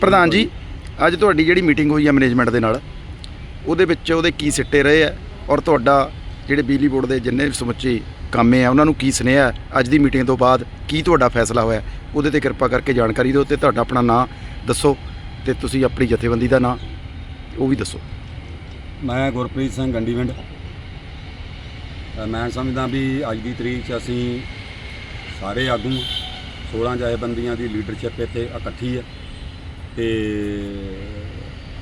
ਪ੍ਰਧਾਨ ਜੀ, ਅੱਜ ਤੁਹਾਡੀ ਜਿਹੜੀ ਮੀਟਿੰਗ ਹੋਈ ਹੈ ਮੈਨੇਜਮੈਂਟ ਦੇ ਨਾਲ, ਉਹਦੇ ਵਿੱਚ ਉਹਦੇ ਕੀ ਸਿੱਟੇ ਰਹੇ ਆ ਔਰ ਤੁਹਾਡਾ ਜਿਹੜੇ ਬਿਜਲੀ ਬੋਰਡ ਦੇ ਜਿੰਨੇ ਵੀ ਸਮੁੱਚੇ ਕੰਮੇ ਆ, ਉਹਨਾਂ ਨੂੰ ਕੀ ਸੁਨੇਹਾ ਹੈ? ਅੱਜ ਦੀ ਮੀਟਿੰਗ ਤੋਂ ਬਾਅਦ ਕੀ ਤੁਹਾਡਾ ਫੈਸਲਾ ਹੋਇਆ? ਉਹਦੇ ਤੇ ਕਿਰਪਾ ਕਰਕੇ ਜਾਣਕਾਰੀ ਦਿਓ ਤੇ ਤੁਹਾਡਾ ਆਪਣਾ ਨਾਂ ਦੱਸੋ ਤੇ ਤੁਸੀਂ ਆਪਣੀ ਜਥੇਬੰਦੀ ਦਾ ਨਾਂ, ਉਹ ਵੀ ਦੱਸੋ। ਮੈਂ ਗੁਰਪ੍ਰੀਤ ਸਿੰਘ ਗੰਡੀਵਿੰਡ ਮੈਂ ਸਮਝਦਾ ਵੀ ਅੱਜ ਦੀ ਤਰੀਕ 'ਚ ਅਸੀਂ ਸਾਰੇ ਆਗੂ 16 ਜਥੇਬੰਦੀਆਂ ਦੀ ਲੀਡਰਸ਼ਿਪ ਇੱਥੇ ਇਕੱਠੀ ਹੈ। ਤੇ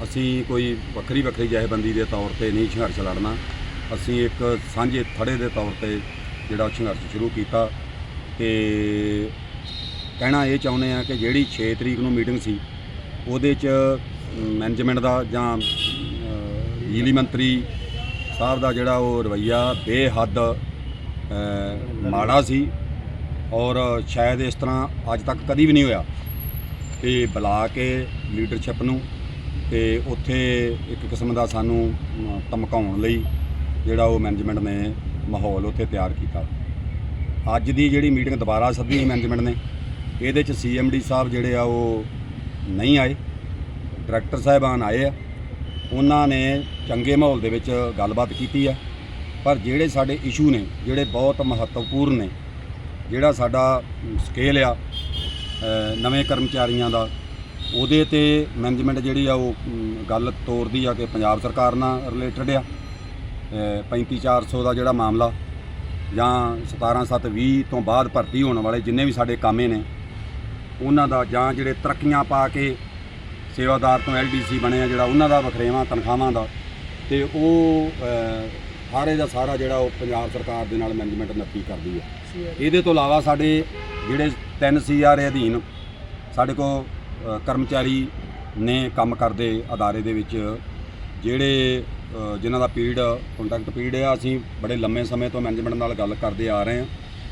ਅਸੀਂ ਕੋਈ ਵੱਖਰੀ ਵੱਖਰੀ ਜਥੇਬੰਦੀ ਦੇ ਤੌਰ ਤੇ ਨਹੀਂ ਸੰਘਰਸ਼ ਲੜਨਾ। ਅਸੀਂ ਇੱਕ ਸਾਂਝੇ ਥੜੇ ਦੇ ਤੌਰ ਤੇ ਜਿਹੜਾ ਸੰਘਰਸ਼ ਸ਼ੁਰੂ ਕੀਤਾ ਤੇ ਕਹਿਣਾ ਇਹ ਚਾਹੁੰਦੇ ਆ ਕਿ ਜਿਹੜੀ 6 ਤਰੀਕ ਨੂੰ ਮੀਟਿੰਗ ਸੀ ਉਹਦੇ 'ਚ ਮੈਨੇਜਮੈਂਟ ਦਾ ਜਾਂ ਅ, ਬਿਜਲੀ ਮੰਤਰੀ ਸਾਹਿਬ ਦਾ ਜਿਹੜਾ ਉਹ ਰਵਈਆ ਬੇਹੱਦ ਮਾੜਾ ਸੀ ਔਰ ਸ਼ਾਇਦ ਇਸ ਤਰ੍ਹਾਂ ਅੱਜ ਤੱਕ ਕਦੀ ਵੀ ਨਹੀਂ ਹੋਇਆ। ਕਿ ਬੁਲਾ ਕੇ ਲੀਡਰਸ਼ਿਪ ਨੂੰ ਤੇ ਉੱਥੇ ਇੱਕ ਕਿਸਮ ਦਾ ਸਾਨੂੰ ਧਮਕਾਉਣ ਲਈ ਜਿਹੜਾ ਉਹ ਮੈਨੇਜਮੈਂਟ ਨੇ ਮਾਹੌਲ ਉੱਥੇ ਤਿਆਰ ਕੀਤਾ। ਅੱਜ ਦੀ ਜਿਹੜੀ ਮੀਟਿੰਗ ਦੁਬਾਰਾ ਸੱਦੀ ਮੈਨੇਜਮੈਂਟ ਨੇ, ਇਹਦੇ ਚ ਸੀਐਮਡੀ ਸਾਹਿਬ ਜਿਹੜੇ ਆ ਉਹ ਨਹੀਂ ਆਏ ਡਾਇਰੈਕਟਰ ਸਾਹਿਬਾਨ ਆਏ ਆ। ਉਹਨਾਂ ਨੇ ਚੰਗੇ ਮਾਹੌਲ ਦੇ ਵਿੱਚ ਗੱਲਬਾਤ ਕੀਤੀ ਆ। ਪਰ ਜਿਹੜੇ ਸਾਡੇ ਇਸ਼ੂ ਨੇ, ਜਿਹੜੇ ਬਹੁਤ ਮਹੱਤਵਪੂਰਨ ਨੇ, ਜਿਹੜਾ ਸਾਡਾ ਸਕੇਲ ਆ ਨਵੇਂ ਕਰਮਚਾਰੀਆਂ ਦਾ ਉਹਦੇ ਤੇ ਮੈਨੇਜਮੈਂਟ ਜਿਹੜੀ ਆ ਉਹ ਗੱਲ ਤੋਰਦੀ ਆ ਕਿ ਪੰਜਾਬ ਸਰਕਾਰ ਨਾਲ ਰਿਲੇਟਡ ਆ। ਅ, 35400 ਦਾ ਜਿਹੜਾ ਮਾਮਲਾ ਜਾਂ 17720 ਤੋਂ ਬਾਅਦ ਭਰਤੀ ਹੋਣ ਵਾਲੇ ਜਿੰਨੇ ਵੀ ਸਾਡੇ ਕਾਮੇ ਨੇ ਉਹਨਾਂ ਦਾ ਜਾਂ ਜਿਹੜੇ ਤਰੱਕੀਆਂ ਪਾ ਕੇ ਸੇਵਾਦਾਰ ਤੋਂ ਐਲਡੀਸੀ ਬਣੇ ਆ ਜਿਹੜਾ ਉਹਨਾਂ ਦਾ ਵਖਰੇਵਾਂ ਤਨਖਾਹਾਂ ਦਾ ਤੇ ਉਹ ਸਾਰੇ ਦਾ ਸਾਰਾ ਜਿਹੜਾ ਉਹ ਪੰਜਾਬ ਸਰਕਾਰ ਦੇ ਨਾਲ ਮੈਨੇਜਮੈਂਟ ਨੱਕੀ ਕਰਦੀ ਹੈ ਇਹਦੇ ਤੋਂ ਇਲਾਵਾ ਸਾਡੇ ਜਿਹੜੇ 3 ਸੀਆਰ ਅਧੀਨ ਸਾਡੇ ਕੋਲ ਅ, ਕਰਮਚਾਰੀ ਨੇ ਕੰਮ ਕਰਦੇ ਅਦਾਰੇ ਦੇ ਵਿੱਚ ਜਿਹੜੇ ਅ, ਜਿਨ੍ਹਾਂ ਦਾ ਪੀਰੀਅਡ ਕੰਟੈਕਟ ਪੀਰੀਅਡ ਆ ਅਸੀਂ ਬੜੇ ਲੰਮੇ ਸਮੇਂ ਤੋਂ ਮੈਨੇਜਮੈਂਟ ਨਾਲ ਗੱਲ ਕਰਦੇ ਆ ਰਹੇ ਹਾਂ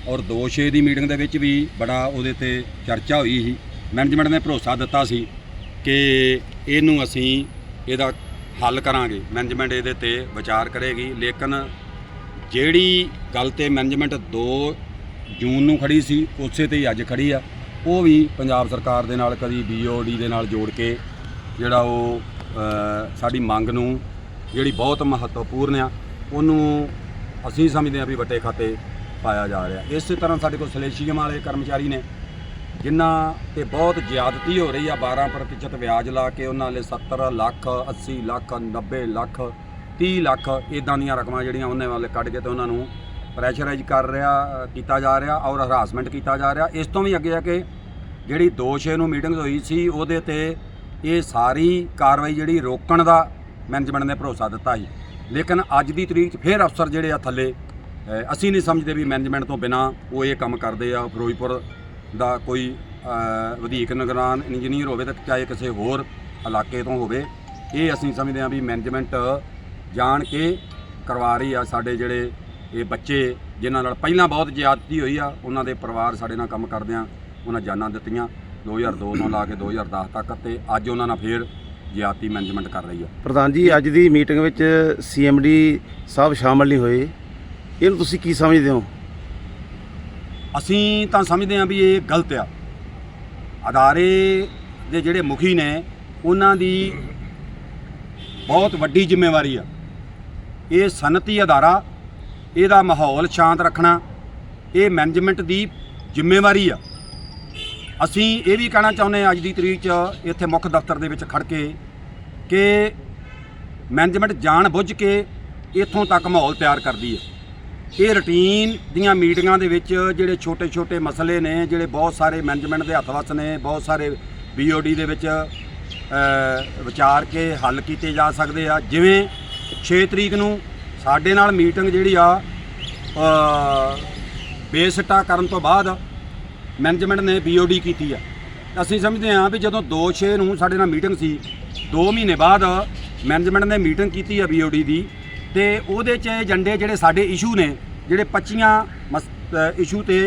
ਔਰ 2-6 ਦੀ ਮੀਟਿੰਗ ਦੇ ਵਿੱਚ ਵੀ ਬੜਾ ਉਹਦੇ ਤੇ ਚਰਚਾ ਹੋਈ ਸੀ। ਮੈਨੇਜਮੈਂਟ ਨੇ ਭਰੋਸਾ ਦਿੱਤਾ ਸੀ ਕਿ ਇਹਨੂੰ ਅਸੀਂ ਇਹਦਾ ਹੱਲ ਕਰਾਂਗੇ। ਮੈਨੇਜਮੈਂਟ ਇਹਦੇ ਤੇ ਵਿਚਾਰ ਕਰੇਗੀ। ਲੇਕਿਨ ਜਿਹੜੀ ਗੱਲ ਤੇ ਮੈਨੇਜਮੈਂਟ 2 ਜੂਨ ਨੂੰ ਖੜੀ ਸੀ, ਉਸੇ ਤੇ ਹੀ ਅੱਜ ਖੜੀ ਆ। ਉਹ ਵੀ ਪੰਜਾਬ ਸਰਕਾਰ ਦੇ ਨਾਲ ਕਦੀ ਬੀਓਡੀ ਦੇ ਨਾਲ ਜੋੜ ਕੇ ਜਿਹੜਾ ਉਹ ਸਾਡੀ ਮੰਗ ਨੂੰ ਜਿਹੜੀ ਬਹੁਤ ਮਹੱਤਵਪੂਰਨ ਆ, ਉਹਨੂੰ ਅਸੀਂ ਸਮਝਦੇ ਹਾਂ ਵੀ ਵੱਡੇ ਖਾਤੇ ਪਾਇਆ ਜਾ ਰਿਹਾ। ਇਸੇ ਤਰ੍ਹਾਂ ਸਾਡੇ ਕੋਲ ਸਲੇਸ਼ੀਅਮ ਵਾਲੇ ਕਰਮਚਾਰੀ ਨੇ, ਜਿਨ੍ਹਾਂ ਤੇ ਬਹੁਤ ਜ਼ਿਆਦਤੀ ਹੋ ਰਹੀ ਆ 12% ਵਿਆਜ ਲਾ ਕੇ ਉਹਨਾਂ ਲਈ 70 ਲੱਖ 80 ਲੱਖ 90 ਲੱਖ 30 ਲੱਖ ਇਦਾਂ ਦੀਆਂ ਰਕਮਾਂ ਜਿਹੜੀਆਂ ਉਹਨਾਂ ਵਾਲੇ ਕੱਢ ਕੇ ਤੇ ਉਹਨਾਂ ਨੂੰ ਪ੍ਰੈਸ਼ਰਾਈਜ਼ ਕਰ ਰਿਹਾ ਕੀਤਾ ਜਾ ਰਿਹਾ ਔਰ ਹਰਾਸਮੈਂਟ ਕੀਤਾ ਜਾ ਰਿਹਾ। ਇਸ ਤੋਂ ਵੀ ਅੱਗੇ ਆ ਕੇ ਜਿਹੜੀ 2-6 ਨੂੰ ਮੀਟਿੰਗ ਹੋਈ ਸੀ, ਉਹਦੇ ਤੇ ਇਹ ਸਾਰੀ ਕਾਰਵਾਈ ਜਿਹੜੀ ਰੋਕਣ ਦਾ ਮੈਨੇਜਮੈਂਟ ਨੇ ਭਰੋਸਾ ਦਿੱਤਾ ਸੀ। ਲੇਕਿਨ ਅੱਜ ਦੀ ਤਰੀਕ 'ਚ ਫਿਰ ਅਫਸਰ ਜਿਹੜੇ ਆ ਥੱਲੇ ਅਸੀਂ ਨਹੀਂ ਸਮਝਦੇ ਵੀ ਮੈਨੇਜਮੈਂਟ ਤੋਂ ਬਿਨਾ ਉਹ ਇਹ ਕੰਮ ਕਰਦੇ ਆ। ਫਿਰੋਜ਼ਪੁਰ ਦਾ ਕੋਈ ਵਧੀਕ ਨਿਗਰਾਨ ਇੰਜੀਨੀਅਰ ਹੋਵੇ ਤਾਂ ਚਾਹੇ ਕਿਸੇ ਹੋਰ ਇਲਾਕੇ ਤੋਂ ਹੋਵੇ, ਇਹ ਅਸੀਂ ਸਮਝਦੇ ਹਾਂ ਵੀ ਮੈਨੇਜਮੈਂਟ ਜਾਣ ਕੇ ਕਰਵਾ ਰਹੀ ਆ ਸਾਡੇ ਜਿਹੜੇ ਇਹ ਬੱਚੇ ਜਿਨ੍ਹਾਂ ਨਾਲ ਪਹਿਲਾਂ ਬਹੁਤ ਜ਼ਿਆਦਤੀ ਹੋਈ ਆ ਉਹਨਾਂ ਦੇ ਪਰਿਵਾਰ ਸਾਡੇ ਨਾਲ ਕੰਮ ਕਰਦੇ ਆ ਉਹਨਾਂ ਜਾਨਾਂ ਦਿੱਤੀਆਂ 2002 ਤੋਂ ਲਾ ਕੇ 2010 ਤੱਕ ਤੇ ਅੱਜ ਉਹਨਾਂ ਨਾਲ ਫੇਰ ਜ਼ਿਆਦਤੀ ਮੈਨੇਜਮੈਂਟ ਕਰ ਰਹੀ ਆ। ਪ੍ਰਧਾਨ ਜੀ ਅੱਜ ਦੀ ਮੀਟਿੰਗ ਵਿੱਚ ਸੀਐਮਡੀ ਸਾਹਿਬ ਸ਼ਾਮਲ ਨਹੀਂ ਹੋਏ। ਇਹਨੂੰ ਤੁਸੀਂ ਕੀ ਸਮਝਦੇ ਹੋ? ਅਸੀਂ ਤਾਂ ਸਮਝਦੇ ਹਾਂ ਵੀ ਇਹ ਗਲਤ ਆ। ਅਦਾਰੇ ਦੇ ਜਿਹੜੇ ਮੁਖੀ ਨੇ ਉਹਨਾਂ ਦੀ ਬਹੁਤ ਵੱਡੀ ਜ਼ਿੰਮੇਵਾਰੀ ਆ। ਇਹ ਸਨਅਤੀ ਅਦਾਰਾ ਇਹਦਾ ਮਾਹੌਲ ਸ਼ਾਂਤ ਰੱਖਣਾ, ਇਹ ਮੈਨੇਜਮੈਂਟ ਦੀ ਜ਼ਿੰਮੇਵਾਰੀ ਆ। ਅਸੀਂ ਇਹ ਵੀ ਕਹਿਣਾ ਚਾਹੁੰਦੇ ਹਾਂ ਅੱਜ ਦੀ ਤਰੀਕ 'ਚ ਇੱਥੇ ਮੁੱਖ ਦਫ਼ਤਰ ਦੇ ਵਿੱਚ ਖੜ ਕੇ ਕਿ ਮੈਨੇਜਮੈਂਟ ਜਾਣ ਬੁੱਝ ਕੇ ਇੱਥੋਂ ਤੱਕ ਮਾਹੌਲ ਤਿਆਰ ਕਰਦੀ ਹੈ। ਇਹ ਰੁਟੀਨ ਦੀਆਂ ਮੀਟਿੰਗਾਂ ਦੇ ਵਿੱਚ ਜਿਹੜੇ ਛੋਟੇ-ਛੋਟੇ ਮਸਲੇ ਨੇ, ਜਿਹੜੇ ਬਹੁਤ ਸਾਰੇ ਮੈਨੇਜਮੈਂਟ ਦੇ ਹੱਥ ਵੱਸ ਨੇ, ਬਹੁਤ ਸਾਰੇ ਬੀਓਡੀ ਦੇ ਵਿੱਚ ਵਿਚਾਰ ਕੇ ਹੱਲ ਕੀਤੇ ਜਾ ਸਕਦੇ ਆ। ਜਿਵੇਂ 6 ਤਰੀਕ ਨੂੰ ਸਾਡੇ ਨਾਲ ਮੀਟਿੰਗ ਜਿਹੜੀ ਆ ਬੇਸਿੱਟਾ ਕਰਨ ਤੋਂ ਬਾਅਦ ਮੈਨੇਜਮੈਂਟ ਨੇ ਬੀਓਡੀ ਕੀਤੀ ਆ। ਅਸੀਂ ਸਮਝਦੇ ਹਾਂ ਵੀ ਜਦੋਂ 2-6 ਨੂੰ ਸਾਡੇ ਨਾਲ ਮੀਟਿੰਗ ਸੀ 2 ਮਹੀਨੇ ਬਾਅਦ ਮੈਨੇਜਮੈਂਟ ਨੇ ਮੀਟਿੰਗ ਕੀਤੀ ਆ ਬੀਓਡੀ ਦੀ ਤੇ ਉਹਦੇ 'ਚ ਏਜੰਡੇ ਜਿਹੜੇ ਸਾਡੇ ਇਸ਼ੂ ਨੇ, ਜਿਹੜੇ 25 ਇਸ਼ੂ ਤੇ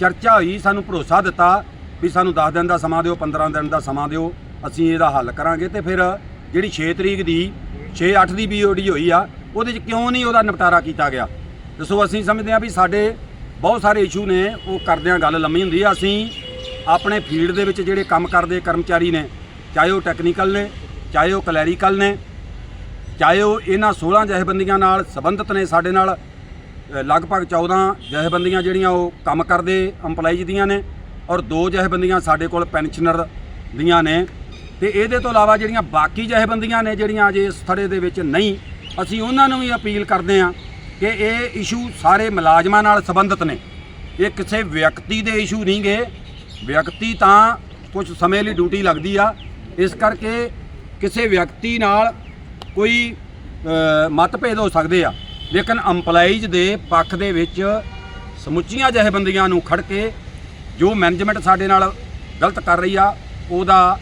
ਚਰਚਾ ਹੋਈ, ਸਾਨੂੰ ਭਰੋਸਾ ਦਿੱਤਾ ਵੀ ਸਾਨੂੰ 10 ਦਿਨ ਦਾ ਸਮਾਂ ਦਿਓ 15 ਦਿਨ ਦਾ ਸਮਾਂ ਦਿਓ, ਅਸੀਂ ਇਹਦਾ ਹੱਲ ਕਰਾਂਗੇ ਤੇ ਫਿਰ ਜਿਹੜੀ 6 ਤਰੀਕ ਦੀ 6-8 ਦੀ ਬੀਓਡੀ ਹੋਈ ਆ, ਉਹਦੇ 'ਚ ਕਿਉਂ ਨਹੀਂ ਉਹਦਾ ਨਿਪਟਾਰਾ ਕੀਤਾ ਗਿਆ? ਦੱਸੋ, ਅਸੀਂ ਸਮਝਦੇ ਹਾਂ ਵੀ ਸਾਡੇ ਬਹੁਤ ਸਾਰੇ ਇਸ਼ੂ ਨੇ, ਉਹ ਕਰਦਿਆਂ ਗੱਲ ਲੰਮੀ ਹੁੰਦੀ ਆ। ਅਸੀਂ ਆਪਣੇ ਫੀਲਡ ਦੇ ਵਿੱਚ ਜਿਹੜੇ ਕੰਮ ਕਰਦੇ ਕਰਮਚਾਰੀ ਨੇ, ਚਾਹੇ ਉਹ ਟੈਕਨੀਕਲ ਨੇ, ਚਾਹੇ ਉਹ ਕਲੈਰੀਕਲ ਨੇ, ਚਾਹੇ ਉਹ ਇਹਨਾਂ 16 ਜਥੇਬੰਦੀਆਂ ਨਾਲ ਸੰਬੰਧਿਤ ਨੇ ਸਾਡੇ ਨਾਲ ਲਗਭਗ 14 ਜਥੇਬੰਦੀਆਂ ਜਿਹੜੀਆਂ ਉਹ ਕੰਮ ਕਰਦੇ EMPLOYEES ਦੀਆਂ ਨੇ, ਔਰ ਦੋ ਜਥੇਬੰਦੀਆਂ ਸਾਡੇ ਕੋਲ ਪੈਨਸ਼ਨਰ ਦੀਆਂ ਨੇ। ਤੇ ਇਹਦੇ ਤੋਂ ਇਲਾਵਾ ਜਿਹੜੀਆਂ ਬਾਕੀ ਜਥੇਬੰਦੀਆਂ ਨੇ, ਜਿਹੜੀਆਂ ਅਜੇ ਇਸ ਥੜੇ ਦੇ ਵਿੱਚ ਨਹੀਂ, ਅਸੀਂ ਉਹਨਾਂ ਨੂੰ ਵੀ ਅਪੀਲ ਕਰਦੇ ਹਾਂ ਕਿ ਇਹ ਇਸ਼ੂ ਸਾਰੇ ਮੁਲਾਜ਼ਮਾਂ ਨਾਲ ਸੰਬੰਧਿਤ ਨੇ। ਇਹ ਕਿਸੇ ਵਿਅਕਤੀ ਦੇ ਇਸ਼ੂ ਨਹੀਂ ਗਏ ਵਿਅਕਤੀ ਤਾਂ ਕੁਝ ਸਮੇਂ ਲਈ ਡਿਊਟੀ ਲੱਗਦੀ ਆ। ਇਸ ਕਰਕੇ ਕਿਸੇ ਵਿਅਕਤੀ ਨਾਲ ਕੋਈ ਮਤਭੇਦ ਹੋ ਸਕਦੇ ਆ। ਲੇਕਿਨ EMPLOYEES ਦੇ ਪੱਖ ਦੇ ਵਿੱਚ ਸਮੁੱਚੀਆਂ ਜਥੇਬੰਦੀਆਂ ਨੂੰ ਖੜ ਕੇ ਜੋ ਮੈਨੇਜਮੈਂਟ ਸਾਡੇ ਨਾਲ ਗਲਤ ਕਰ ਰਹੀ ਆ, ਉਹਦਾ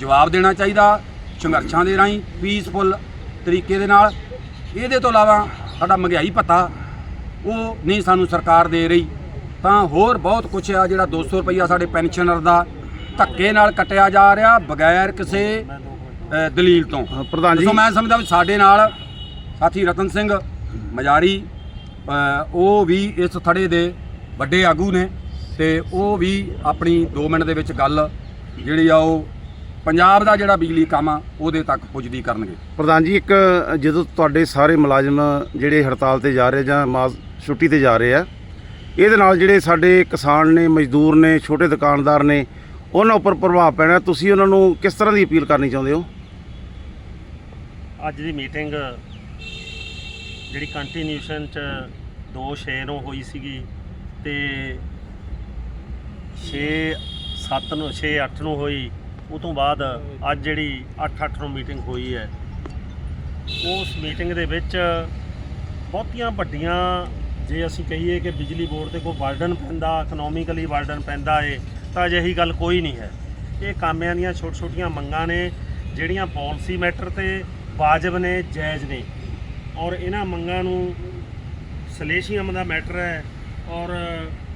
ਜਵਾਬ ਦੇਣਾ ਚਾਹੀਦਾ। ਸੰਘਰਸ਼ਾਂ ਦੇ ਰਾਹੀਂ ਪੀਸਫੁਲ ਤਰੀਕੇ ਦੇ ਨਾਲ। ਇਹਦੇ ਤੋਂ ਇਲਾਵਾ ਸਾਡਾ ਮਹਿੰਗਾਈ ਭੱਤਾ ਉਹ ਨਹੀਂ ਸਾਨੂੰ ਸਰਕਾਰ ਦੇ ਰਹੀ। ਤਾਂ ਹੋਰ ਬਹੁਤ ਕੁਝ ਆ ਜਿਹੜਾ 200 ਰੁਪਈਆ ਸਾਡੇ ਪੈਨਸ਼ਨਰ ਦਾ ਧੱਕੇ ਨਾਲ ਕੱਟਿਆ ਜਾ ਰਿਹਾ ਬਗੈਰ ਕਿਸੇ ਦਲੀਲ ਤੋਂ। ਪ੍ਰਧਾਨ ਜੀ। ਸੋ ਮੈਂ ਸਮਝਦਾ ਵੀ ਸਾਡੇ ਨਾਲ ਸਾਥੀ ਰਤਨ ਸਿੰਘ ਮਜਾਰੀ ਉਹ ਵੀ ਇਸ ਥੜੇ ਦੇ ਵੱਡੇ ਆਗੂ ਨੇ ਤੇ ਉਹ ਵੀ ਆਪਣੀ 2 ਮਿੰਟ ਦੇ ਵਿੱਚ ਗੱਲ ਜਿਹੜੀ ਆ ਉਹ ਪੰਜਾਬ ਦਾ ਜਿਹੜਾ ਬਿਜਲੀ ਕੰਮ ਆ ਉਹਦੇ ਤੱਕ ਪੁੱਜਦੀ ਕਰਨਗੇ। ਪ੍ਰਧਾਨ ਜੀ ਇੱਕ ਜਦੋਂ ਤੁਹਾਡੇ ਸਾਰੇ ਮੁਲਾਜ਼ਮ ਜਿਹੜੇ ਹੜਤਾਲ ਤੇ ਜਾ ਰਹੇ ਜਾਂ ਮਾਸ ਛੁੱਟੀ ਤੇ ਜਾ ਰਹੇ ਆ ਇਹਦੇ ਨਾਲ ਜਿਹੜੇ ਸਾਡੇ ਕਿਸਾਨ ਨੇ ਮਜ਼ਦੂਰ ਨੇ ਛੋਟੇ ਦੁਕਾਨਦਾਰ ਨੇ ਉਹਨਾਂ ਉੱਪਰ ਪ੍ਰਭਾਵ ਪੈਣਾ। ਤੁਸੀਂ ਉਹਨਾਂ ਨੂੰ ਕਿਸ ਤਰ੍ਹਾਂ ਦੀ ਅਪੀਲ ਕਰਨੀ ਚਾਹੁੰਦੇ ਹੋ? ਅੱਜ ਦੀ ਮੀਟਿੰਗ ਜਿਹੜੀ ਕੰਟੀਨਿਊਸ਼ਨ ਚ 2 6 ਨੂੰ ਹੋਈ ਸੀਗੀ ਤੇ 6 7 ਨੂੰ 6 8 ਨੂੰ ਹੋਈ। ਉਹ ਤੋਂ ਬਾਅਦ ਅੱਜ ਜਿਹੜੀ 8 8 ਨੂੰ ਮੀਟਿੰਗ ਹੋਈ ਹੈ, ਉਸ ਮੀਟਿੰਗ ਦੇ ਵਿੱਚ ਬਹੁਤੀਆਂ ਵੱਡੀਆਂ ਜੇ ਅਸੀਂ ਕਹੀਏ ਕਿ ਬਿਜਲੀ ਬੋਰਡ ਤੇ ਕੋਈ ਬਰਡਨ ਪੈਂਦਾ ਇਕਨੋਮਿਕਲੀ ਬਰਡਨ ਪੈਂਦਾ ਏ, ਤਾਂ ਅਜਿਹੀ ਗੱਲ ਕੋਈ ਨਹੀਂ ਹੈ। ਇਹ ਕਾਮਿਆਂ ਦੀਆਂ ਛੋਟ ਛੋਟੀਆਂ ਮੰਗਾਂ ਨੇ, ਜਿਹੜੀਆਂ ਪਾਲਿਸੀ ਮੈਟਰ ਤੇ ਵਾਜਬ ਨੇ, ਜਾਇਜ਼ ਨੇ। ਔਰ ਇਹਨਾਂ ਮੰਗਾਂ ਨੂੰ ਸਲੇਸ਼ੀਅਮ ਦਾ ਮੈਟਰ ਹੈ। ਔਰ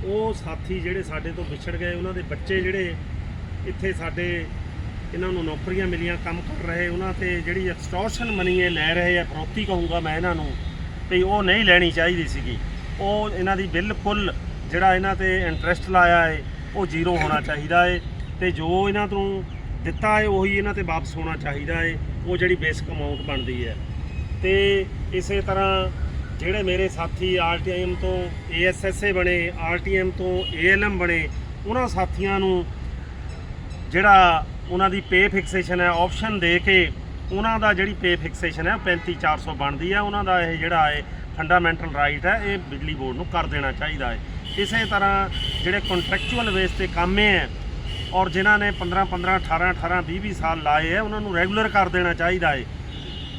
ਉਹ ਸਾਥੀ ਜਿਹੜੇ ਸਾਡੇ ਤੋਂ ਵਿਛੜ ਗਏ, ਉਹਨਾਂ ਦੇ ਬੱਚੇ ਜਿਹੜੇ ਇੱਥੇ ਸਾਡੇ ਇਹਨਾਂ ਨੂੰ ਨੌਕਰੀਆਂ ਮਿਲੀਆਂ, ਕੰਮ ਕਰ ਰਹੇ, ਉਹਨਾਂ ਤੇ ਜਿਹੜੀ ਐਕਸਟੋਰਸ਼ਨ ਮਨੀ ਇਹ ਲੈ ਰਹੇ ਆ ਫਰੋਤੀ ਕਹੂੰਗਾ ਮੈਂ ਇਹਨਾਂ ਨੂੰ, ਵੀ ਉਹ ਨਹੀਂ ਲੈਣੀ ਚਾਹੀਦੀ ਸੀਗੀ। ਉਹ ਇਹਨਾਂ ਦੀ ਬਿਲਕੁਲ ਜਿਹੜਾ ਇਹਨਾਂ ਤੇ ਇੰਟਰਸਟ ਲਾਇਆ ਹੈ ਉਹ ਜ਼ੀਰੋ ਹੋਣਾ ਚਾਹੀਦਾ ਹੈ ਤੇ ਜੋ ਇਹਨਾਂ ਤੋਂ ਦਿੱਤਾ ਹੈ ਉਹੀ ਇਹਨਾਂ ਤੇ ਵਾਪਸ ਹੋਣਾ ਚਾਹੀਦਾ ਹੈ ਉਹ ਜਿਹੜੀ ਬੇਸਿਕ ਅਮਾਉਂਟ ਬਣਦੀ ਹੈ ਤੇ ਇਸੇ ਤਰ੍ਹਾਂ ਜਿਹੜੇ ਮੇਰੇ ਸਾਥੀ ਆਰਟੀਐਮ ਤੋਂ ਏਐਸਐਸਏ ਬਣੇ ਆਰਟੀਐਮ ਤੋਂ ਏਐਲਐਮ ਬਣੇ, ਉਹਨਾਂ ਸਾਥੀਆਂ ਨੂੰ ਜਿਹੜਾ ਉਹਨਾਂ ਦੀ ਪੇ ਫਿਕਸੇਸ਼ਨ ਹੈ ਆਪਸ਼ਨ ਦੇ ਕੇ ਉਹਨਾਂ ਦਾ ਜਿਹੜੀ ਪੇ ਫਿਕਸੇਸ਼ਨ ਹੈ, ਉਹ 35400 ਬਣਦੀ ਹੈ। ਉਹਨਾਂ ਦਾ ਇਹ ਜਿਹੜਾ ਹੈ ਫੰਡਾਮੈਂਟਲ ਰਾਈਟ ਹੈ, ਇਹ ਬਿਜਲੀ ਬੋਰਡ ਨੂੰ ਕਰ ਦੇਣਾ ਚਾਹੀਦਾ ਹੈ। ਇਸੇ ਤਰ੍ਹਾਂ ਜਿਹੜੇ ਕੰਟਰੈਕਚੁਅਲ ਬੇਸ ਤੇ ਕਾਮੇ ਹੈ, ਔਰ ਜਿਨ੍ਹਾਂ ਨੇ 15 15 18 18 20 20 ਸਾਲ ਲਾਏ ਹੈ, ਉਹਨਾਂ ਨੂੰ ਰੈਗੂਲਰ ਕਰ ਦੇਣਾ ਚਾਹੀਦਾ ਹੈ।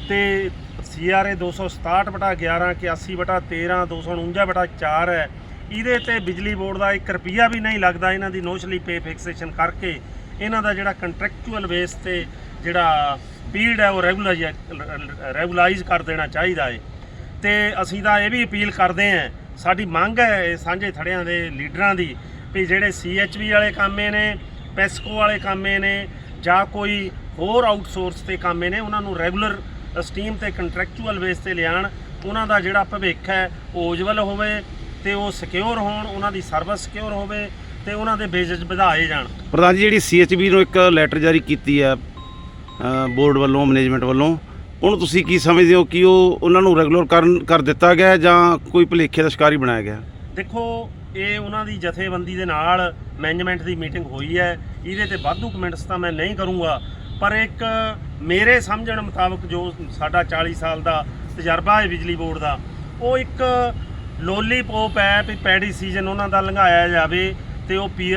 ਤੇ ਸੀਆਰਏ 267 ਬਟਾ 11 81 ਬਟਾ 13 249 ਬਟਾ 4 ਹੈ। ਇਹਦੇ ਤੇ ਬਿਜਲੀ ਬੋਰਡ ਦਾ 1 ਰੁਪਿਆ ਵੀ ਨਹੀਂ ਲੱਗਦਾ ਇਹਨਾਂ ਦੀ ਨੋਸ਼ਲੀ ਪੇ ਫਿਕਸੇਸ਼ਨ ਕਰਕੇ। ਇਹਨਾਂ ਦਾ ਜਿਹੜਾ ਕੰਟਰੈਕਚੁਅਲ ਬੇਸ ਤੇ ਜਿਹੜਾ ਪੀਰੀਅਡ ਹੈ ਉਹ ਰੈਗੂਲਾਈਜ਼ ਰੈਗੂਲਾਈਜ਼ ਕਰ ਦੇਣਾ ਚਾਹੀਦਾ ਹੈ। ਤੇ ਅਸੀਂ ਤਾਂ ਇਹ ਵੀ ਅਪੀਲ ਕਰਦੇ ਹਾਂ, ਸਾਡੀ ਮੰਗ ਹੈ ਇਹ ਸਾਂਝੇ ਥੜਿਆਂ ਦੇ ਲੀਡਰਾਂ ਦੀ ਵੀ ਜਿਹੜੇ ਸੀਐਚਵੀ ਵਾਲੇ ਕਾਮੇ ਨੇ ਪੈਸਕੋ ਵਾਲੇ ਕਾਮੇ ਨੇ ਜਾਂ ਕੋਈ ਹੋਰ ਆਊਟਸੋਰਸ ਤੇ ਕਾਮੇ ਨੇ, ਉਹਨਾਂ ਨੂੰ ਰੈਗੂਲਰ ਸਟੀਮ ਤੇ ਕੰਟਰੈਕਚੁਅਲ ਬੇਸ ਤੇ ਲਿਆਣ ਉਹਨਾਂ ਦਾ ਜਿਹੜਾ ਭਵਿੱਖ ਹੈ ਉਹ ਉਜਵਲ ਹੋਵੇ ਤੇ ਉਹ ਸਿਕਿਉਰ ਹੋਣ, ਉਹਨਾਂ ਦੀ ਸਰਵਿਸ ਸਿਕਿਉਰ ਹੋਵੇ ਤੇ ਉਹਨਾਂ ਦੇ ਬੇਜਸ ਵਧਾਏ ਜਾਣ। ਪ੍ਰਧਾਨ ਜੀ ਜਿਹੜੀ ਸੀਐਚਬੀ ਨੂੰ ਇੱਕ ਲੈਟਰ ਜਾਰੀ ਕੀਤੀ ਹੈ ਬੋਰਡ ਵੱਲੋਂ ਮੈਨੇਜਮੈਂਟ ਵੱਲੋਂ ਉਹਨੂੰ ਤੁਸੀਂ ਕੀ ਸਮਝਦੇ ਹੋ ਕਿ ਉਹ ਉਹਨਾਂ ਨੂੰ ਰੈਗੂਲਰ ਕਰਨ ਕਰ ਦਿੱਤਾ ਗਿਆ ਜਾਂ ਕੋਈ ਭੁਲੇਖੇ ਦਾ ਸ਼ਿਕਾਰੀ ਬਣਾਇਆ ਗਿਆ? ਦੇਖੋ ਇਹ ਉਹਨਾਂ ਦੀ ਜਥੇਬੰਦੀ ਦੇ ਨਾਲ ਮੈਨੇਜਮੈਂਟ ਦੀ ਮੀਟਿੰਗ ਹੋਈ ਹੈ। ਇਹਦੇ ਤੇ ਵਾਧੂ ਕਮੈਂਟਸ ਤਾਂ ਮੈਂ ਨਹੀਂ ਕਰੂੰਗਾ ਪਰ ਇੱਕ ਮੇਰੇ ਸਮਝਣ ਮੁਤਾਬਕ ਜੋ ਸਾਡਾ 40 ਸਾਲ ਦਾ ਤਜਰਬਾ ਹੈ ਬਿਜਲੀ ਬੋਰਡ ਦਾ ਉਹ ਇੱਕ ਲੋਲੀਪੋਪ ਹੈ ਵੀ ਪੈਡੀ ਸੀਜ਼ਨ ਉਹਨਾਂ ਦਾ ਲੰਘਾਇਆ ਜਾਵੇ। ਤੇ ਉਹ ਪੀ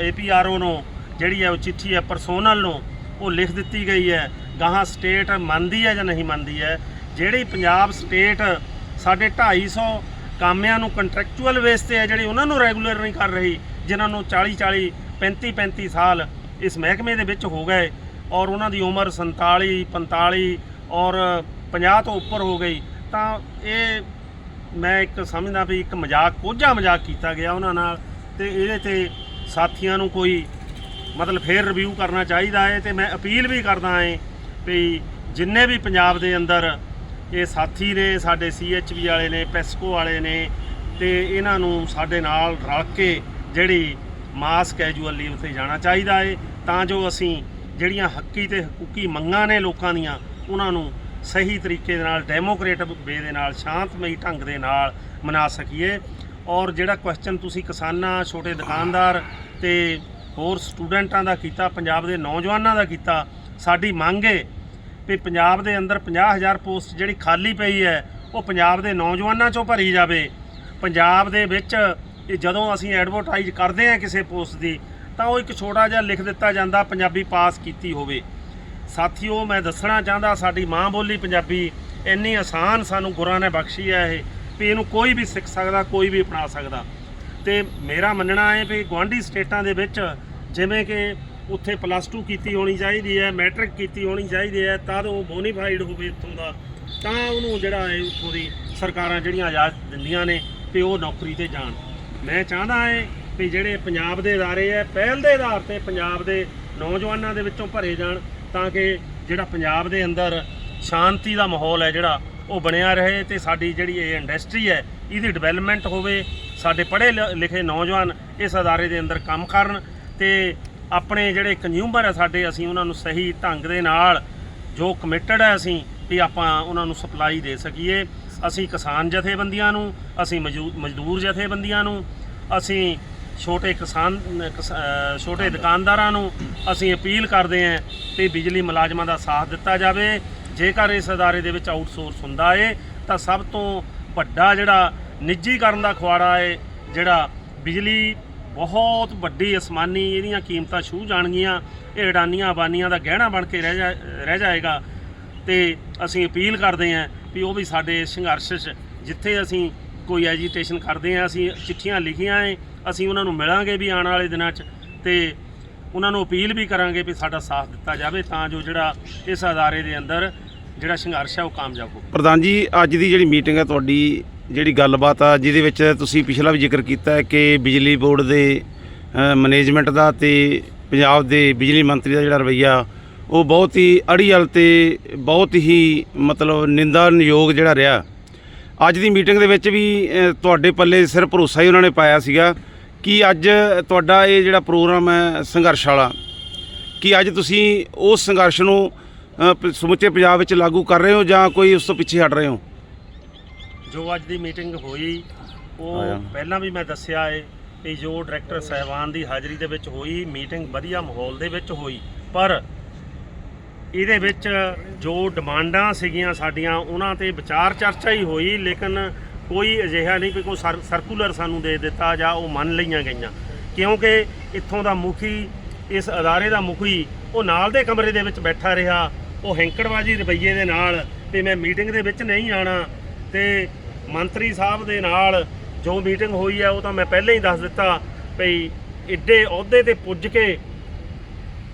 ਏਪੀਆਰਓ ਨੂੰ, ਜਿਹੜੀ ਹੈ ਉਹ ਚਿੱਠੀ ਹੈ ਪਰਸੋਨਲ ਨੂੰ, ਉਹ ਲਿਖ ਦਿੱਤੀ ਗਈ ਹੈ। ਗਾਹਾਂ ਸਟੇਟ ਮੰਨਦੀ ਹੈ ਜਾਂ ਨਹੀਂ ਮੰਨਦੀ ਹੈ? ਜਿਹੜੀ ਪੰਜਾਬ ਸਟੇਟ ਸਾਡੇ 250 ਕਾਮਿਆਂ ਨੂੰ ਕੰਟਰੈਕਚੁਅਲ ਬੇਸ ਤੇ ਹੈ, ਜਿਹੜੀ ਉਹਨਾਂ ਨੂੰ ਰੈਗੂਲਰ ਨਹੀਂ ਕਰ ਰਹੀ, ਜਿਨ੍ਹਾਂ ਨੂੰ 40 40 35 35 ਸਾਲ ਇਸ ਮਹਿਕਮੇ ਦੇ ਵਿੱਚ ਹੋ ਗਏ ਔਰ ਉਹਨਾਂ ਦੀ ਉਮਰ 47 45 ਔਰ 50 ਤੋਂ ਉੱਪਰ ਹੋ ਗਈ, ਤਾਂ ਇਹ ਮੈਂ ਇੱਕ ਸਮਝਦਾ ਵੀ ਇੱਕ ਮਜ਼ਾਕ ਕੋਝਾ ਮਜ਼ਾਕ ਕੀਤਾ ਗਿਆ ਉਹਨਾਂ ਨਾਲ। ਤੇ ਇਹਦੇ ਤੇ ਸਾਥੀਆਂ ਨੂੰ ਕੋਈ ਮਤਲਬ ਫੇਰ ਰਿਵਿਊ ਕਰਨਾ ਚਾਹੀਦਾ ਹੈ ਤੇ ਮੈਂ ਅਪੀਲ ਵੀ ਕਰਦਾ ਹਾਂ ਵੀ ਜਿੰਨੇ ਵੀ ਪੰਜਾਬ ਦੇ ਅੰਦਰ ਇਹ ਸਾਥੀ ਨੇ, ਸਾਡੇ ਸੀਐਚਵੀ ਵਾਲੇ ਨੇ ਪੈਸਕੋ ਵਾਲੇ ਨੇ ਤੇ ਇਹਨਾਂ ਨੂੰ ਸਾਡੇ ਨਾਲ ਰਲ ਕੇ ਜਿਹੜੀ ਮਾਸ ਕੈਜੂਅਲ ਲੀਵ ਤੇ ਜਾਣਾ ਚਾਹੀਦਾ ਹੈ, ਤਾਂ ਜੋ ਅਸੀਂ ਜਿਹੜੀਆਂ ਹੱਕੀ ਤੇ ਹਕੂਕੀ ਮੰਗਾਂ ਨੇ ਲੋਕਾਂ ਦੀਆਂ, ਉਹਨਾਂ ਨੂੰ ਸਹੀ ਤਰੀਕੇ ਦੇ ਨਾਲ ਡੈਮੋਕ੍ਰੇਟ ਵੇ ਦੇ ਨਾਲ, ਸ਼ਾਂਤਮਈ ਢੰਗ ਦੇ ਨਾਲ ਮਨਾ ਸਕੀਏ। ਔਰ ਜਿਹੜਾ ਕੁਐਸਚਨ ਤੁਸੀਂ ਕਿਸਾਨਾਂ, ਛੋਟੇ ਦੁਕਾਨਦਾਰ ਤੇ ਹੋਰ ਸਟੂਡੈਂਟਾਂ ਦਾ ਕੀਤਾ, ਪੰਜਾਬ ਦੇ ਨੌਜਵਾਨਾਂ ਦਾ ਕੀਤਾ, ਸਾਡੀ ਮੰਗ ਹੈ ਵੀ ਪੰਜਾਬ ਦੇ ਅੰਦਰ 50000 ਪੋਸਟ ਜਿਹੜੀ ਖਾਲੀ ਪਈ ਹੈ, ਉਹ ਪੰਜਾਬ ਦੇ ਨੌਜਵਾਨਾਂ ਚੋਂ ਭਰੀ ਜਾਵੇ। ਪੰਜਾਬ ਦੇ ਵਿੱਚ ਇਹ ਜਦੋਂ ਅਸੀਂ ਐਡਵਰਟਾਈਜ਼ ਕਰਦੇ ਹਾਂ ਕਿਸੇ ਪੋਸਟ ਦੀ, ਤਾਂ ਉਹ ਇੱਕ ਛੋਟਾ ਜਿਹਾ ਲਿਖ ਦਿੱਤਾ ਜਾਂਦਾ, ਪੰਜਾਬੀ ਪਾਸ ਕੀਤੀ ਹੋਵੇ। ਸਾਥੀਓ, ਮੈਂ ਦੱਸਣਾ ਚਾਹੁੰਦਾ, ਸਾਡੀ ਮਾਂ ਬੋਲੀ ਪੰਜਾਬੀ ਇੰਨੀ ਆਸਾਨ ਸਾਨੂੰ ਗੁਰਾਂ ਨੇ ਬਖਸ਼ੀ ਹੈ ਇਹ। ਵੀ ਇਹਨੂੰ ਕੋਈ ਵੀ ਸਿੱਖ ਸਕਦਾ ਕੋਈ ਵੀ ਅਪਣਾ ਸਕਦਾ ਤੇ ਮੇਰਾ ਮੰਨਣਾ ਹੈ ਵੀ ਗਵਾਂਢੀ ਸਟੇਟਾਂ ਦੇ ਵਿੱਚ ਜਿਵੇਂ ਕਿ ਉੱਥੇ ਪਲੱਸ 2 ਕੀਤੀ ਹੋਣੀ ਚਾਹੀਦੀ ਹੈ ਮੈਟ੍ਰਿਕ ਕੀਤੀ ਹੋਣੀ ਚਾਹੀਦੀ ਹੈ ਤਦ ਉਹ ਬੋਨੀਫਾਈਡ ਹੋਵੇ ਇੱਥੋਂ ਦਾ ਤਾਂ ਉਹਨੂੰ ਜਿਹੜਾ ਹੈ ਉੱਥੋਂ ਦੀ ਸਰਕਾਰਾਂ ਜਿਹੜੀਆਂ ਇਜਾਜ਼ਤ ਦਿੰਦੀਆਂ ਨੇ ਵੀ ਉਹ ਨੌਕਰੀ ਤੇ ਜਾਣ ਮੈਂ ਚਾਹੁੰਦਾ ਹਾਂ ਵੀ ਜਿਹੜੇ ਪੰਜਾਬ ਦੇ ادارے ਹੈ ਪਹਿਲ ਦੇ ਆਧਾਰ ਤੇ ਪੰਜਾਬ ਦੇ ਨੌਜਵਾਨਾਂ ਦੇ ਵਿੱਚੋਂ ਭਰੇ ਜਾਣ ਤਾਂ ਕਿ ਜਿਹੜਾ ਪੰਜਾਬ ਦੇ ਅੰਦਰ ਸ਼ਾਂਤੀ ਦਾ ਮਾਹੌਲ ਹੈ ਜਿਹੜਾ ਉਹ ਬਣਿਆ ਰਹੇ ਤੇ ਸਾਡੀ ਜਿਹੜੀ ਇਹ ਇੰਡਸਟਰੀ ਹੈ, ਇਹਦੀ ਡਿਵੈਲਪਮੈਂਟ ਹੋਵੇ, ਸਾਡੇ ਪੜ੍ਹੇ ਲ- ਲਿਖੇ ਨੌਜਵਾਨ ਇਸ ਅਦਾਰੇ ਦੇ ਅੰਦਰ ਕੰਮ ਕਰਨ ਤੇ ਆਪਣੇ ਜਿਹੜੇ ਕੰਜ਼ਿਊਮਰ ਹੈ ਸਾਡੇ, ਅਸੀਂ ਉਹਨਾਂ ਨੂੰ ਸਹੀ ਢੰਗ ਦੇ ਨਾਲ ਜੋ ਕਮਿਟਡ ਹੈ ਅਸੀਂ ਵੀ ਆਪਾਂ ਉਹਨਾਂ ਨੂੰ ਸਪਲਾਈ ਦੇ ਸਕੀਏ। ਅਸੀਂ ਕਿਸਾਨ ਜਥੇਬੰਦੀਆਂ ਨੂੰ, ਅਸੀਂ ਮਜ਼ਦੂ- ਮਜ਼ਦੂਰ ਜਥੇਬੰਦੀਆਂ ਨੂੰ, ਅਸੀਂ ਛੋਟੇ ਕਿਸਾਨ, ਕਿਸ- ਛੋਟੇ ਦੁਕਾਨਦਾਰਾਂ ਨੂੰ ਅਸੀਂ ਅਪੀਲ ਕਰਦੇ ਹਾਂ ਕਿ ਬਿਜਲੀ ਮੁਲਾਜ਼ਮਾਂ ਦਾ ਸਾਥ ਦਿੱਤਾ ਜਾਵੇ। ਜੇਕਰ ਇਸ ਅਦਾਰੇ ਦੇ ਵਿੱਚ ਆਊਟਸੋਰਸ ਹੁੰਦਾ ਏ, ਤਾਂ ਸਭ ਤੋਂ ਵੱਡਾ ਜਿਹੜਾ ਨਿੱਜੀਕਰਨ ਦਾ ਖੁਆੜਾ ਏ, ਜਿਹੜਾ ਬਿਜਲੀ ਬਹੁਤ ਵੱਡੀ ਅਸਮਾਨੀ ਇਹਦੀਆਂ ਕੀਮਤਾਂ ਛੂਹ ਜਾਣਗੀਆਂ, ਇਹ ਅਡਾਨੀਆਂ ਅਬਾਨੀਆਂ ਦਾ ਗਹਿਣਾ ਬਣ ਕੇ ਰਹਿ ਜਾ, ਰਹਿ ਜਾਏਗਾ। ਤੇ ਅਸੀਂ ਅਪੀਲ ਕਰਦੇ ਹਾਂ ਵੀ ਉਹ ਵੀ ਸਾਡੇ ਸੰਘਰਸ਼ 'ਚ, ਜਿੱਥੇ ਅਸੀਂ ਕੋਈ ਐਜੀਟੇਸ਼ਨ ਕਰਦੇ ਹਾਂ, ਅਸੀਂ ਚਿੱਠੀਆਂ ਲਿਖੀਆਂ ਏ, ਅਸੀਂ ਉਹਨਾਂ ਨੂੰ ਮਿਲਾਂਗੇ ਵੀ ਆਉਣ ਵਾਲੇ ਦਿਨਾਂ 'ਚ ਤੇ ਉਹਨਾਂ ਨੂੰ ਅਪੀਲ ਵੀ ਕਰਾਂਗੇ ਵੀ ਸਾਡਾ ਸਾਥ ਦਿੱਤਾ ਜਾਵੇ ਤਾਂ ਜੋ ਜਿਹੜਾ ਇਸ ਅਦਾਰੇ ਦੇ ਅੰਦਰ ਜਿਹੜਾ ਸੰਘਰਸ਼ ਹੈ ਉਹ ਕਾਮਯਾਬ ਹੋ ਪ੍ਰਧਾਨ ਜੀ, ਅੱਜ ਦੀ ਜਿਹੜੀ ਮੀਟਿੰਗ ਹੈ ਤੁਹਾਡੀ, ਜਿਹੜੀ ਗੱਲਬਾਤ ਆ, ਜਿਹਦੇ ਵਿੱਚ ਤੁਸੀਂ ਪਿਛਲਾ ਵੀ ਜ਼ਿਕਰ ਕੀਤਾ ਹੈ ਕਿ ਬਿਜਲੀ ਬੋਰਡ ਦੇ ਮੈਨੇਜਮੈਂਟ ਦਾ ਤੇ ਪੰਜਾਬ ਦੇ ਬਿਜਲੀ ਮੰਤਰੀ ਦਾ ਜਿਹੜਾ ਰਵੱਈਆ, ਉਹ ਬਹੁਤ ਹੀ ਅੜੀਅਲ ਤੇ ਬਹੁਤ ਹੀ ਮਤਲਬ ਨਿੰਦਣਯੋਗ ਜਿਹੜਾ ਰਿਹਾ। ਅੱਜ ਦੀ ਮੀਟਿੰਗ ਦੇ ਵਿੱਚ ਵੀ ਤੁਹਾਡੇ ਪੱਲੇ ਸਿਰ ਭਰੋਸਾ ਹੀ ਉਹਨਾਂ ਨੇ ਪਾਇਆ ਸੀਗਾ ਕਿ ਅੱਜ ਤੁਹਾਡਾ ਇਹ ਜਿਹੜਾ ਪ੍ਰੋਗਰਾਮ ਹੈ ਸੰਘਰਸ਼ ਵਾਲਾ, ਕਿ ਅੱਜ ਤੁਸੀਂ ਉਸ ਸੰਘਰਸ਼ ਨੂੰ ਸਮੁੱਚੇ ਪੰਜਾਬ ਵਿੱਚ ਲਾਗੂ ਕਰ ਰਹੇ ਹੋ ਜਾਂ ਕੋਈ ਉਸ ਤੋਂ ਪਿੱਛੇ ਹਟ ਰਹੇ ਹੋ ਜੋ ਅੱਜ ਦੀ ਮੀਟਿੰਗ ਹੋਈ। ਉਹ ਪਹਿਲਾਂ ਵੀ ਮੈਂ ਦੱਸਿਆ ਏ ਕਿ ਜੋ ਡਾਇਰੈਕਟਰ ਸਹਿਬਾਨ ਦੀ ਹਾਜ਼ਰੀ ਦੇ ਵਿੱਚ ਹੋਈ ਮੀਟਿੰਗ ਵਧੀਆ ਮਾਹੌਲ ਦੇ ਵਿੱਚ ਹੋਈ ਪਰ ਇਹਦੇ ਵਿੱਚ ਜੋ ਡਿਮਾਂਡਾਂ ਸੀਗੀਆਂ ਸਾਡੀਆਂ ਉਹਨਾਂ ਤੇ ਵਿਚਾਰ ਚਰਚਾ ਹੀ ਹੋਈ ਲੇਕਿਨ ਕੋਈ ਅਜਿਹਾ ਨਹੀਂ ਕਿ ਕੋਈ ਸਰ- ਸਰਕੂਲਰ ਸਾਨੂੰ ਦੇ ਦਿੱਤਾ ਜਾਂ ਉਹ ਮੰਨ ਲਈਆਂ ਗਈਆਂ ਕਿਉਂਕਿ ਇੱਥੋਂ ਦਾ ਮੁਖੀ ਇਸ ਅਦਾਰੇ ਦਾ ਮੁਖੀ ਉਹ ਨਾਲ ਦੇ ਕਮਰੇ ਦੇ ਵਿੱਚ ਬੈਠਾ ਰਿਹਾ ਉਹ ਹੈਂਕੜਵਾਜੀ ਰਵੱਈਏ ਦੇ ਨਾਲ ਤੇ ਮੈਂ ਮੀਟਿੰਗ ਦੇ ਵਿੱਚ ਨਹੀਂ ਆਣਾ ਤੇ ਮੰਤਰੀ ਸਾਹਿਬ ਦੇ ਨਾਲ ਜੋ ਮੀਟਿੰਗ ਹੋਈ ਹੈ ਉਹ ਤਾਂ ਮੈਂ ਪਹਿਲਾਂ ਹੀ ਦੱਸ ਦਿੱਤਾ ਭਈ ਇੱਡੇ ਅਹੁਦੇ ਤੇ ਪੁੱਜ ਕੇ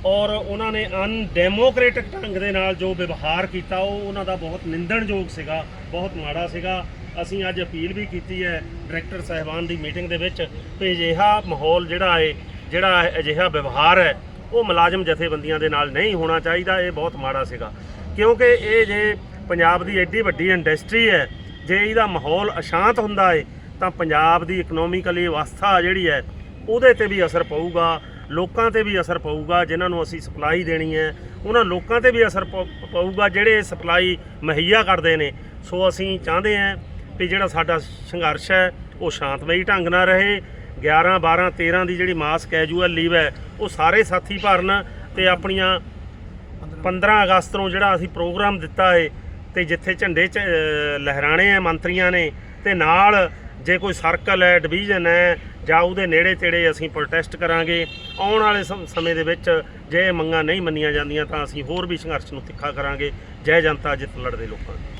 ਔਰ ਉਹਨਾਂ ਨੇ ਅਨਡੈਮੋਕ੍ਰੈਟਿਕ ਢੰਗ ਦੇ ਨਾਲ ਜੋ ਵਿਵਹਾਰ ਕੀਤਾ, ਉਹ ਉਹਨਾਂ ਦਾ ਬਹੁਤ ਨਿੰਦਣਯੋਗ ਸੀਗਾ, ਬਹੁਤ ਮਾੜਾ ਸੀਗਾ। ਅਸੀਂ ਅੱਜ ਅਪੀਲ ਵੀ ਕੀਤੀ ਹੈ ਡਾਇਰੈਕਟਰ ਸਾਹਿਬਾਨ ਦੀ ਮੀਟਿੰਗ ਦੇ ਵਿੱਚ ਕਿ ਅਜਿਹਾ ਮਾਹੌਲ ਜਿਹੜਾ ਹੈ, ਜਿਹੜਾ ਅਜਿਹਾ ਵਿਵਹਾਰ ਹੈ ਉਹ ਮੁਲਾਜ਼ਮ ਜਥੇਬੰਦੀਆਂ ਦੇ ਨਾਲ ਨਹੀਂ ਹੋਣਾ ਚਾਹੀਦਾ, ਇਹ ਬਹੁਤ ਮਾੜਾ ਸੀਗਾ। ਕਿਉਂਕਿ ਇਹ ਜੇ ਪੰਜਾਬ ਦੀ ਐਡੀ ਵੱਡੀ ਇੰਡਸਟਰੀ ਹੈ, ਜੇ ਇਹਦਾ ਮਾਹੌਲ ਅਸ਼ਾਂਤ ਹੁੰਦਾ ਹੈ ਤਾਂ ਪੰਜਾਬ ਦੀ ਇਕਨੋਮਿਕਲੀ ਅਵਸਥਾ ਜਿਹੜੀ ਹੈ, ਉਹਦੇ ਤੇ ਵੀ ਅਸਰ ਪਊਗਾ, ਲੋਕਾਂ ਤੇ ਵੀ ਅਸਰ ਪਊਗਾ, ਜਿਨ੍ਹਾਂ ਨੂੰ ਅਸੀਂ ਸਪਲਾਈ ਦੇਣੀ ਹੈ, ਉਹਨਾਂ ਲੋਕਾਂ ਤੇ ਵੀ ਅਸਰ ਪ- ਪਊਗਾ, ਜਿਹੜੇ ਸਪਲਾਈ ਮੁਹੱਈਆ ਕਰਦੇ ਨੇ। ਸੋ ਅਸੀਂ ਚਾਹੁੰਦੇ ਹਾਂ ਵੀ ਜਿਹੜਾ ਸਾਡਾ ਸੰਘਰਸ਼ ਹੈ, ਉਹ ਸ਼ਾਂਤਮਈ ਢੰਗ ਨਾਲ ਰਹੇ 11 12 13 ਦੀ ਜਿਹੜੀ ਮਾਸ ਕੈਜੂਅਲ ਲੀਵ ਹੈ ਉਹ ਸਾਰੇ ਸਾਥੀ ਭਰਨ ਤੇ ਆਪਣੀਆਂ 15 ਅਗਸਤ ਨੂੰ ਜਿਹੜਾ ਅਸੀਂ ਪ੍ਰੋਗਰਾਮ ਦਿੱਤਾ ਹੈ ਤੇ ਜਿੱਥੇ ਝੰਡੇ ਚ ਅ, ਲਹਿਰਾਣੇ ਆ ਮੰਤਰੀਆਂ ਨੇ ਤੇ ਨਾਲ ਜੇ ਕੋਈ ਸਰਕਲ ਹੈ ਡਿਵੀਜ਼ਨ ਹੈ ਜਾਂ ਉਹਦੇ ਨੇੜੇ ਤੇੜੇ ਅਸੀਂ ਪ੍ਰੋਟੈਸਟ ਕਰਾਂਗੇ ਆਉਣ ਵਾਲੇ ਸਮ- ਸਮੇਂ ਦੇ ਵਿੱਚ ਜੇ ਇਹ ਮੰਗਾਂ ਨਹੀਂ ਮੰਨੀਆਂ ਜਾਂਦੀਆਂ ਤਾਂ ਅਸੀਂ ਹੋਰ ਵੀ ਸੰਘਰਸ਼ ਨੂੰ ਤਿੱਖਾ ਕਰਾਂਗੇ। ਜੈ ਜਨਤਾ ਜਿੱਤ ਲੜਦੇ ਲੋਕਾਂ ਦੀ।